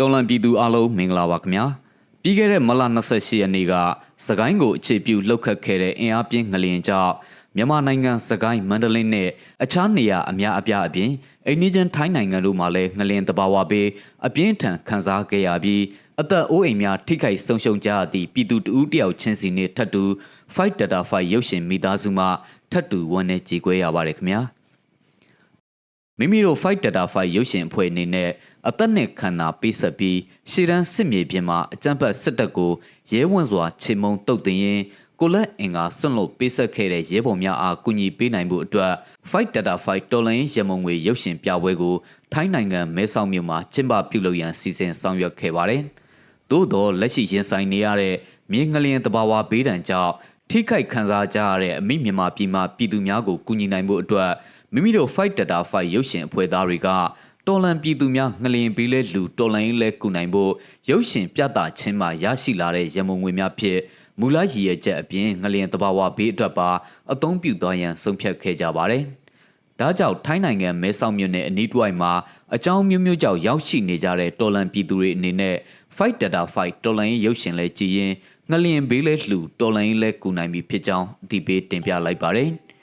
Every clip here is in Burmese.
တော်လန်ပြည်သူအားလုံးမင်္ဂလာပါခင်ဗျာပြီးခဲ့တဲ့မလ28ရက်နေ့ကစကိုင်းကိုအခြေပြုလှုပ်ခတ်ခဲ့တဲ့အင်အားပြင်းငလျင်ကြောင့်မြန်မာနိုင်ငံစကိုင်းမန္တလေးနဲ့အခြားနေရာအများအပြားအပြင်အိန္ဒိယထိုင်းနိုင်ငံတို့မှာလည်းငလျင်တဘာဝပေးအပြင်းထန်ခံစားခဲ့ရပြီးအသက်အိုးအိမ်များထိခိုက်ဆုံးရှုံးကြသည့်ပြည်သူတဦးတယောက်ချင်းစီနဲ့ထပ်တူ Fight Data Fight ရုပ်ရှင်မိသားစုမှထပ်တူဝန်နဲ့ကြေကွဲရပါတယ်ခင်ဗျာ မိမိတို့ Fight Data Fight ရုပ်ရှင်အဖွဲ့အနေနဲ့အသက်နဲ့ခန္ဓာပေးဆက်ပြီးရှေ့တန်းစစ်မြေပြင်မှာအကြမ်းဖက်စစ်တပ်ကိုရဲဝံ့စွာချေမှုန်းတုတ်တင်ရင်ကိုလက်အင်ကဆွန့်လွတ်ပေးဆက်ခဲ့တဲ့ရဲဘော်များအားကူညီပေးနိုင်မှုအတွက် Fight Data Fight တော်လိုင်းရမုံငွေရုပ်ရှင်ပြပွဲကိုထိုင်းနိုင်ငံမဲဆောက်မြို့မှာကျင်းပပြုလုပ်ရန်စီစဉ်ဆောင်ရွက်ခဲ့ပါတယ်။သို့သောလက်ရှိရင်ဆိုင်နေရတဲ့မြေငလျင်တဘာဝဘေးဒဏ်ကြောင့်ထိခိုက်ခံစားကြရတဲ့အမိမြန်မာပြည်မှာပြည်သူများကိုကူညီနိုင်မှုအတွက် မိမိတို့ Fight Data Fight ရုပ်ရှင်အဖွဲ့သားတွေကတော်လန်ပြည်သူများငလျင်ပေးလဲလူတော်လန်ရေးလဲကူနိုင်ဖို့ရုပ်ရှင်ပြသခြင်းမှာရရှိလာတဲ့ရမုံငွေများဖြစ်မူလရည်ရချက်အပြင်ငလျင်တဘာဝဘေးအတွက်ပါအသုံးပြုသွားရန်ဆုံးဖြတ်ခဲ့ကြပါတယ်။ဒါကြောင့်ထိုင်းနိုင်ငံမဲဆောက်မြို့နယ်အနီးတစ်ဝိုက်မှာအကြောင်းမျိုးမျိုးကြောင့်ရောက်ရှိနေကြတဲ့တော်လန်ပြည်သူတွေအနေနဲ့ Fight Data Fight တော်လန်ရေးရုပ်ရှင်လဲကြည်ရင်ငလျင်ဘေးလဲလှူတော်လန်ရေးလဲကူနိုင်ပြီဖြစ်ကြောင်းအသိပေးတင်ပြလိုက်ပါတယ်။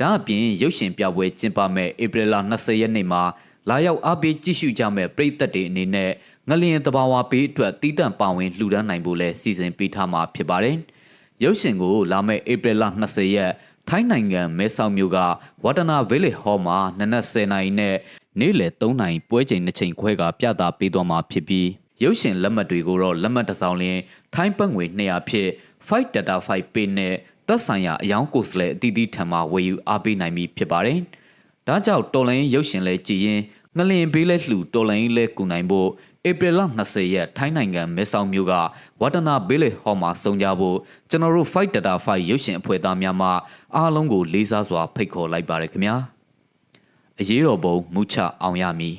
ဒါအပြင်ရုပ်ရှင်ပြပွဲကျင်းပမဲ့ဧပြီလ20ရက်နေ့မှာလာရောက်အားပေးကြည့်ရှုကြမဲ့ပရိသတ်တွေအနေနဲ့ငလျင်တဘာဝပေးအတွက်တီးတန့်ပါဝင်လှူဒန်းနိုင်ဖို့လဲစီစဉ်ပေးထားမှာဖြစ်ပါတယ်။ရုပ်ရှင်ကိုလာမဲ့ဧပြီလ20ရက်ထိုင်းနိုင်ငံမဲဆောက်မြို့ကဝါတနာဗေးလေဟော်မှာနနက်10:00နာရီနဲ့နေ့လယ်3:00နာရီပွဲချိန်2ချိန်ခွဲကပြသပေးသွားမှာဖြစ်ပြီးရုပ်ရှင်လက်မှတ်တွေကိုတော့လက်မှတ်တစ်စောင်လင်းထိုင်းပတ်ငွေ200ဖြစ် Fight Data 5 Pay နဲ့ သက်ဆိုင်ရာအယောင်ကိုယ်စားလှယ်အသီးသီးထံမှဝယ်ယူအားပေးနိုင်ပြီဖြစ်ပါတယ်။ဒါကြောင့်တော်လိုင်းရုပ်ရှင်လဲကြည်ရင်ငလင်ဘေးလဲလှူတော်လိုင်းလဲကူနိုင်ဖို့ဧပြီလ20ရက်ထိုင်းနိုင်ငံမဲဆောက်မြို့ကဝါတနာဘေးလေဟော်မှာစုံကြဖို့ကျွန်တော်တို့ Fight Data 5ရုပ်ရှင်အဖွဲ့သားများမှအားလုံးကိုလေးစားစွာဖိတ်ခေါ်လိုက်ပါရခင်ဗျာအရေးတော်ပုံမူချအောင်ရမည်